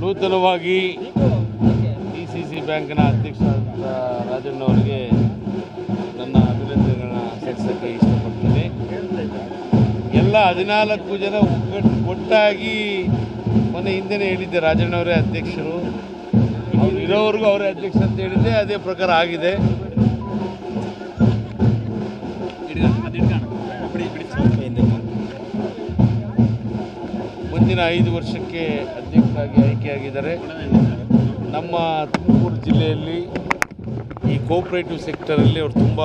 ನೂತನವಾಗಿ D C C ಬ್ಯಾಂಕ್ನ ಅಧ್ಯಕ್ಷ ರಾಜಣ್ಣ ಅವರಿಗೆ ನನ್ನ ಅಭಿನಂದನೆಗಳನ್ನ ಸಲ್ಲಿಸೋಕ್ಕೆ ಇಷ್ಟಪಡ್ತೀನಿ. ಎಲ್ಲ ಹದಿನಾಲ್ಕು ಜನ ಒಟ್ಟಾಗಿ ಮೊನ್ನೆ ಹಿಂದೆನೇ ಹೇಳಿದ್ದೆ ರಾಜಣ್ಣವರೇ ಅಧ್ಯಕ್ಷರು. ಅವ್ರು ಇರೋವರೆಗೂ ಅವರೇ ಅಧ್ಯಕ್ಷ ಅಂತ ಹೇಳಿದ್ದೆ, ಅದೇ ಪ್ರಕಾರ ಆಗಿದೆ. ಮುಂದಿನ ಐದು ವರ್ಷಕ್ಕೆ ಅಧ್ಯಕ್ಷರಾಗಿ ಆಯ್ಕೆಯಾಗಿದ್ದಾರೆ. ನಮ್ಮ ತುಮಕೂರು ಜಿಲ್ಲೆಯಲ್ಲಿ ಈ ಕೋಪ್ರೇಟಿವ್ ಸೆಕ್ಟರಲ್ಲಿ ಅವರು ತುಂಬ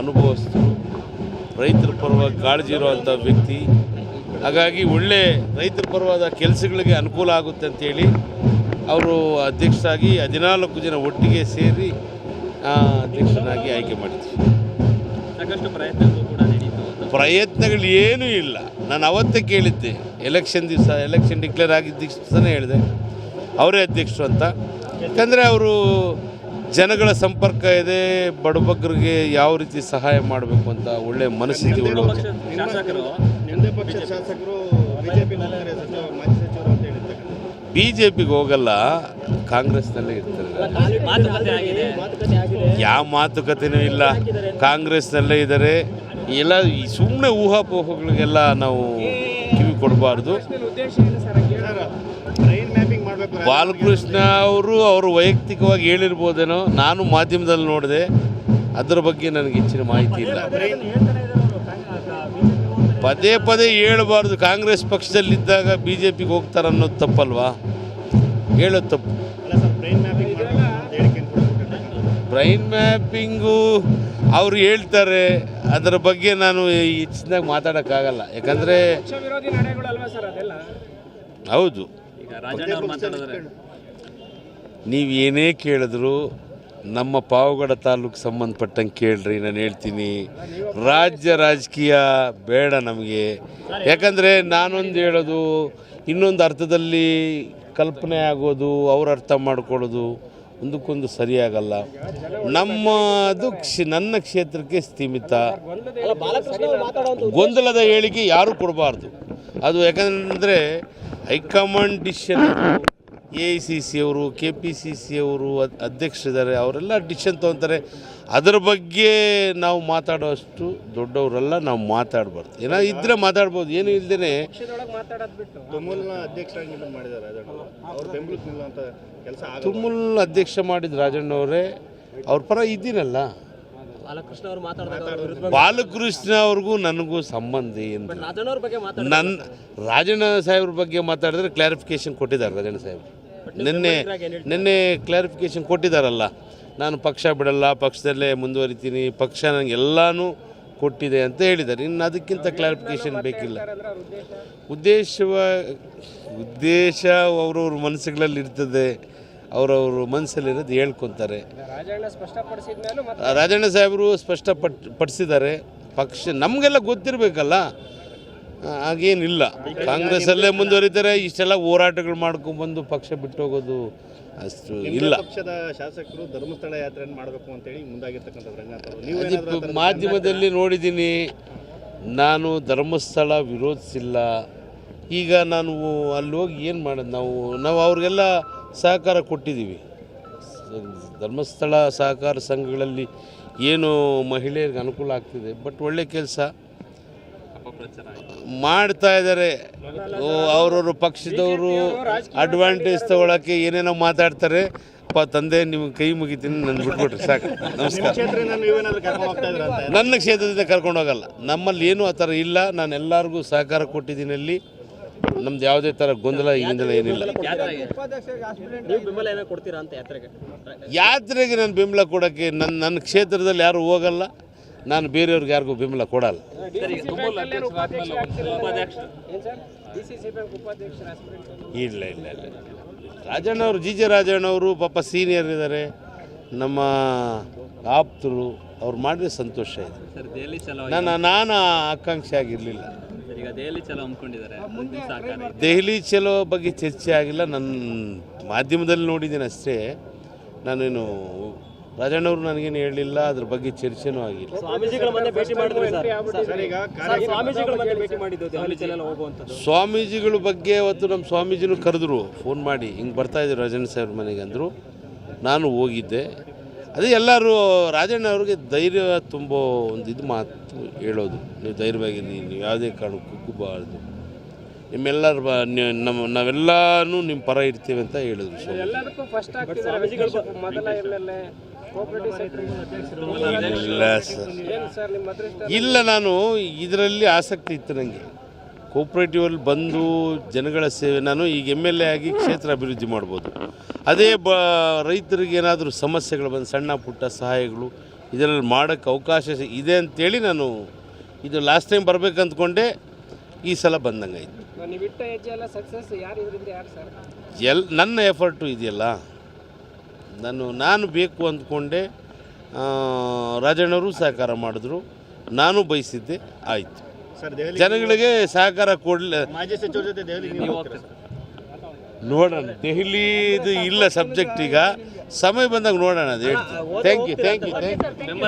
ಅನುಭವಿಸ್ತರು ರೈತರ ಪರವಾಗಿ ಕಾಳಜಿ ಇರುವಂಥ ವ್ಯಕ್ತಿ. ಹಾಗಾಗಿ ಒಳ್ಳೆ ರೈತರ ಪರವಾದ ಕೆಲಸಗಳಿಗೆ ಅನುಕೂಲ ಆಗುತ್ತೆ ಅಂತೇಳಿ ಅವರು ಅಧ್ಯಕ್ಷರಾಗಿ ಹದಿನಾಲ್ಕು ಜನ ಒಟ್ಟಿಗೆ ಸೇರಿ ಅಧ್ಯಕ್ಷನಾಗಿ ಆಯ್ಕೆ ಮಾಡಿದ್ವಿ ಸಾಕಷ್ಟು ನಡೀತು ಪ್ರಯತ್ನಗಳು ಏನೂ ಇಲ್ಲ. ನಾನು ಅವತ್ತೇ ಕೇಳಿದ್ದೆ. ಎಲೆಕ್ಷನ್ ದಿವಸ ಎಲೆಕ್ಷನ್ ಡಿಕ್ಲೇರ್ ಆಗಿದ್ದ ದಿವಸನೇ ಹೇಳಿದೆ. ಅವರೇ ಅಧ್ಯಕ್ಷರು ಅಂತ. ಯಾಕಂದರೆ ಅವರು ಜನಗಳ ಸಂಪರ್ಕ ಇದೆ ಬಡಬಗ್ಗರಿಗೆ ಯಾವ ರೀತಿ ಸಹಾಯ ಮಾಡಬೇಕು ಅಂತ ಒಳ್ಳೆ ಮನಸ್ಥಿತಿ ಬಿ ಜೆ ಪಿಗೆ ಹೋಗಲ್ಲ ಕಾಂಗ್ರೆಸ್ನಲ್ಲೇ ಇರ್ತಾರೆ. ಮಾತುಕತೆ ಆಗಿದೆ. ಯಾವ ಮಾತುಕತೆನೂ ಇಲ್ಲ. ಕಾಂಗ್ರೆಸ್ನಲ್ಲೇ ಇದ್ದಾರೆ. ಎಲ್ಲ ಈ ಸುಮ್ಮನೆ ಊಹಾಪೋಹಗಳಿಗೆಲ್ಲ ನಾವು ಕಿವಿ ಕೊಡಬಾರ್ದು. ಬಾಲಕೃಷ್ಣ ಅವರು ಅವರು ವೈಯಕ್ತಿಕವಾಗಿ ಹೇಳಿರ್ಬೋದೇನೋ ನಾನು ಮಾಧ್ಯಮದಲ್ಲಿ ನೋಡಿದೆ ಅದರ ಬಗ್ಗೆ ನನಗೆ ಹೆಚ್ಚಿನ ಮಾಹಿತಿ ಇಲ್ಲ. ಪದೇ ಪದೇ ಹೇಳಬಾರ್ದು ಕಾಂಗ್ರೆಸ್ ಪಕ್ಷದಲ್ಲಿದ್ದಾಗ ಬಿ ಜೆ ಪಿಗೆ ಹೋಗ್ತಾರೆ ಅನ್ನೋದು ತಪ್ಪಲ್ವಾ? ಹೇಳೋದು ತಪ್ಪು. ಬ್ರೈನ್ ಮ್ಯಾಪಿಂಗು ಅವರು ಹೇಳ್ತಾರೆ ಅದರ ಬಗ್ಗೆ ನಾನು ಹೆಚ್ಚಿನಾಗಿ ಮಾತಾಡೋಕ್ಕಾಗಲ್ಲ. ಯಾಕಂದರೆ ವಿರೋಧಿ ನಡೆಗಳಲ್ವಾ ಸರ್ ಅದೆಲ್ಲ? ಹೌದು. ಈಗ ರಾಜಣ್ಣ ಅವ್ರು ಮಾತಾಡಿದ್ರೆ. ನೀವು ಏನೇ ಕೇಳಿದ್ರು ನಮ್ಮ ಪಾವಗಡ ತಾಲೂಕು ಸಂಬಂಧಪಟ್ಟಂಗೆ ಕೇಳ್ರಿ ನಾನು ಹೇಳ್ತೀನಿ. ರಾಜ್ಯ ರಾಜಕೀಯ ಬೇಡ ನಮಗೆ. ಯಾಕಂದರೆ ನಾನೊಂದು ಹೇಳೋದು ಇನ್ನೊಂದು ಅರ್ಥದಲ್ಲಿ ಕಲ್ಪನೆ ಆಗೋದು ಅವ್ರು ಅರ್ಥ ಮಾಡ್ಕೊಳ್ಳೋದು. ಒಂದಕ್ಕೊಂದು ಸರಿಯಾಗಲ್ಲ. ನಮ್ಮದು ಕ್ಷ, ನನ್ನ ಕ್ಷೇತ್ರಕ್ಕೆ ಸೀಮಿತ. ಗೊಂದಲದ ಹೇಳಿಕೆ ಯಾರೂ ಕೊಡಬಾರ್ದು. ಅದು ಯಾಕಂದರೆ high command decision A I C C ಅವರು ಕೆ ಪಿ ಸಿ ಸಿ ಅವರು ಅಧ್ಯಕ್ಷರಿದ್ದಾರೆ ಅವರೆಲ್ಲ ಡಿಶನ್ ತೊಗೊತಾರೆ. ಅದರ ಬಗ್ಗೆ ನಾವು ಮಾತಾಡೋಷ್ಟು ದೊಡ್ಡವರೆಲ್ಲ ನಾವು ಮಾತಾಡಬಾರ್ದು. ಏನೋ ಇದ್ದರೆ ಮಾತಾಡ್ಬೋದು. ಏನು ಇಲ್ಲದೇ ಆಗ ತುಮುಲ್ ಅಧ್ಯಕ್ಷ ಮಾಡಿದ ರಾಜಣ್ಣವರೇ ಅವ್ರ ಪರ ಇದ್ದೀನಲ್ಲ. ಬಾಲಕೃಷ್ಣ ಅವರು ಮಾತಾಡಿದಾಗ ಬಾಲಕೃಷ್ಣ ಅವ್ರಿಗೂ ನನಗೂ ಸಂಬಂಧ ಏನು? ರಾಜಣ್ಣ ಅವ್ರ ಬಗ್ಗೆ ಮಾತಾಡ ನನ್ನ ರಾಜಣ್ಣ ಸಾಹೇಬ್ರ ಬಗ್ಗೆ ಮಾತಾಡಿದ್ರೆ ಕ್ಲಾರಿಫಿಕೇಶನ್ ಕೊಟ್ಟಿದ್ದಾರೆ ರಾಜಣ್ಣ ಸಾಹೇಬ್ರು. ನಿನ್ನೆ ನಿನ್ನೆ ಕ್ಲಾರಿಫಿಕೇಶನ್ ಕೊಟ್ಟಿದ್ದಾರಲ್ಲ. ನಾನು ಪಕ್ಷ ಬಿಡಲ್ಲ ಪಕ್ಷದಲ್ಲೇ ಮುಂದುವರಿತೀನಿ ಪಕ್ಷ ನನಗೆ ಎಲ್ಲನೂ ಕೊಟ್ಟಿದೆ ಅಂತ ಹೇಳಿದ್ದಾರೆ. ಇನ್ನು ಅದಕ್ಕಿಂತ ಕ್ಲಾರಿಫಿಕೇಶನ್ ಬೇಕಿಲ್ಲ. ಉದ್ದೇಶವ ಉದ್ದೇಶ ಅವ್ರವ್ರ ಮನಸ್ಸುಗಳಲ್ಲಿ ಇರ್ತದೆ. ಅವರವ್ರ ಮನಸ್ಸಲ್ಲಿರೋದು ಹೇಳ್ಕೊತಾರೆ. ರಾಜಣ್ಣ ಸಾಹೇಬರು ಸ್ಪಷ್ಟಪಟ್ ಪಡಿಸಿದ್ದಾರೆ. ಪಕ್ಷ ನಮಗೆಲ್ಲ ಗೊತ್ತಿರಬೇಕಲ್ಲ. ಹಾಗೇನಿಲ್ಲ. ಕಾಂಗ್ರೆಸ್ಸಲ್ಲೇ ಮುಂದುವರಿತಾರೆ ಇಷ್ಟೆಲ್ಲ ಹೋರಾಟಗಳು ಮಾಡ್ಕೊಂಡ್ಬಂದು ಪಕ್ಷ ಬಿಟ್ಟು ಹೋಗೋದು ಅಷ್ಟು ಇಲ್ಲ. ಪಕ್ಷದ ಶಾಸಕರು ಧರ್ಮಸ್ಥಳ ಯಾತ್ರೆಯನ್ನು ಮಾಡಬೇಕು ಅಂತೇಳಿ ಮುಂದಾಗಿರ್ತಕ್ಕಂಥ ಮಾಧ್ಯಮದಲ್ಲಿ ನೋಡಿದ್ದೀನಿ ನಾನು ಧರ್ಮಸ್ಥಳ ವಿರೋಧಿಸಿಲ್ಲ. ಈಗ ನಾನು ಅಲ್ಲಿ ಹೋಗಿ ಏನು ಮಾಡೋದು? ನಾವು ನಾವು ಅವ್ರಿಗೆಲ್ಲ ಸಹಕಾರ ಕೊಟ್ಟಿದ್ದೀವಿ. ಧರ್ಮಸ್ಥಳ ಸಹಕಾರ ಸಂಘಗಳಲ್ಲಿ ಏನು ಮಹಿಳೆಯರಿಗೆ ಅನುಕೂಲ ಆಗ್ತಿದೆ ಬಟ್ ಒಳ್ಳೆ ಕೆಲಸ. ಮಾಡ್ತಾ ಇದ್ದಾರೆ. ಅವ್ರವ್ರ ಪಕ್ಷದವರು ಅಡ್ವಾಂಟೇಜ್ ತಗೊಳಕ್ಕೆ ಏನೇನೋ ಮಾತಾಡ್ತಾರೆ. ತಂದೆ ನಿಮ್ಗೆ ಕೈ ಮುಗಿತೀನಿ ನನ್ನ ಬಿಟ್ಬಿಟ್ರಿ ಸಾಕು. ನಮಸ್ಕಾರ. ನನ್ನ ಕ್ಷೇತ್ರದಿಂದ ಕರ್ಕೊಂಡು ಹೋಗಲ್ಲ. ನಮ್ಮಲ್ಲಿ ಏನೂ ಆ ಥರ ಇಲ್ಲ. ನಾನು ಎಲ್ಲರಿಗೂ ಸಹಕಾರ ಕೊಟ್ಟಿದ್ದೀನಿ ಅಲ್ಲಿ. ನಮ್ದು ಯಾವುದೇ ಥರ ಗೊಂದಲ ಈಗಿಂದಲ ಏನಿಲ್ಲ. ಯಾತ್ರೆಗೆ ನಾನು ಬೆಂಬಲ ಕೊಡೋಕ್ಕೆ ನನ್ನ ನನ್ನ ಕ್ಷೇತ್ರದಲ್ಲಿ ಯಾರು ಹೋಗಲ್ಲ. ನಾನು ಬೇರೆಯವ್ರಿಗೆ ಯಾರಿಗೂ ಬೆಂಬಲ ಕೊಡಲ್ಲ. ಇಲ್ಲ ಇಲ್ಲ ಇಲ್ಲ ರಾಜಣ್ಣವರು ಜಿ ಜೆ ರಾಜಣ್ಣವರು ಪಾಪ ಸೀನಿಯರ್ ಇದ್ದಾರೆ. ನಮ್ಮ ಆಪ್ತರು ಅವ್ರು ಮಾಡಿದ್ರೆ ಸಂತೋಷ ಇದೆ. ಸರ್ ದೆಹಲಿ ಚಲೋ ನಾನು ನಾನು ಆಕಾಂಕ್ಷೆ ಆಗಿರಲಿಲ್ಲ. ಈಗ ದೆಹಲಿ ಚಲೋ ಹಮ್ಮಿಕೊಂಡಿದ್ದಾರೆ ಮುಂದಿನ ದೆಹಲಿ ಚಲೋ ಬಗ್ಗೆ ಚರ್ಚೆ ಆಗಿಲ್ಲ. ನನ್ನ ಮಾಧ್ಯಮದಲ್ಲಿ ನೋಡಿದ್ದೀನಿ ಅಷ್ಟೇ. ನಾನೇನು ರಾಜಣ್ಣವರು ನನಗೇನು ಹೇಳಲಿಲ್ಲ ಅದ್ರ ಬಗ್ಗೆ ಚರ್ಚೆನೂ ಆಗಿಲ್ಲ. ಸ್ವಾಮೀಜಿಗಳ ಮನೆ ಭೇಟಿ ಮಾಡಿದ್ರಿ ಸರ್. ಸರ್ ಈಗ ಸ್ವಾಮೀಜಿಗಳ ಮನೆ ಭೇಟಿ ಮಾಡಿದ್ದು ದೆಹಲಿ ಜನ ಸ್ವಾಮೀಜಿಗಳ ಬಗ್ಗೆ ಅವತ್ತು ನಮ್ಮ ಸ್ವಾಮೀಜಿನೂ ಕರೆದ್ರು ಫೋನ್ ಮಾಡಿ ಹಿಂಗೆ ಬರ್ತಾ ಇದ್ರು ರಾಜಣ್ಣ ಸಾಹೇಬ್ರ ಮನೆಗೆ ಅಂದರು. ನಾನು ಹೋಗಿದ್ದೆ. ಅದೇ ಎಲ್ಲರೂ ರಾಜಣ್ಣ ಅವ್ರಿಗೆ ಧೈರ್ಯ ತುಂಬೋ ಒಂದು ಇದು ಮಾತು ಹೇಳೋದು. ನೀವು ಧೈರ್ಯವಾಗಿರಿ ನೀವು ಯಾವುದೇ ಕಾರಣಕ್ಕೂ ಕುಗ್ಗಬಾರ್ದು ನಿಮ್ಮೆಲ್ಲರ ಬ- ನಮ್ಮ ನಾವೆಲ್ಲನೂ ನಿಮ್ಮ ಪರ ಇರ್ತೀವಿ ಅಂತ ಹೇಳಿದ್ರು ಇಲ್ಲ ಸರ್. ಇಲ್ಲ ನಾನು ಇದರಲ್ಲಿ ಆಸಕ್ತಿ ಇತ್ತು ನನಗೆ ಕೋಪ್ರೇಟಿವಲ್ಲಿ ಬಂದು ಜನಗಳ ಸೇವೆ ನಾನು ಈಗ ಎಂ ಎಲ್ ಎ ಆಗಿ ಕ್ಷೇತ್ರ ಅಭಿವೃದ್ಧಿ ಮಾಡ್ಬೋದು. ಅದೇ ಬ ರೈತರಿಗೆ ಏನಾದರೂ ಸಮಸ್ಯೆಗಳು ಬಂದು ಸಣ್ಣ ಪುಟ್ಟ ಸಹಾಯಗಳು ಇದರಲ್ಲಿ ಮಾಡೋಕ್ಕೆ ಅವಕಾಶ ಇದೆ ಅಂತೇಳಿ ನಾನು ಇದು ಲಾಸ್ಟ್ ಟೈಮ್ ಬರಬೇಕಂದ್ಕೊಂಡೆ ಈ ಸಲ ಬಂದಂಗಾಯ್ತು. ಆಯಿತು ಇಟ್ಟ ಹೆಜ್ಜೆ ಎಲ್ಲ ಸಕ್ಸಸ್ ಯಾರು ಇದರಿಂದ ಯಾರು ಸರ್ ಎಲ್ ನನ್ನ ಎಫರ್ಟು ಇದೆಯಲ್ಲ? ನಾನು ನಾನು ಬೇಕು ಅಂದ್ಕೊಂಡೆ ಆ, ರಾಜಣ್ಣವರು ಸಹಕಾರ ಮಾಡಿದ್ರು. ನಾನು ಬಯಸಿದ್ದೆ ಆಯಿತು. ಸರ್ ದೆಹಲಿ ಜನಗಳಿಗೆ ಸಹಕಾರ ಕೊಡಲಿ ನೋಡೋಣ ದೆಹಲಿದು ಇಲ್ಲ ಸಬ್ಜೆಕ್ಟ್ ಈಗ. ಸಮಯ ಬಂದಾಗ ನೋಡೋಣ ಅದು ಹೇಳ್ತೀನಿ. Thank you thank you thank you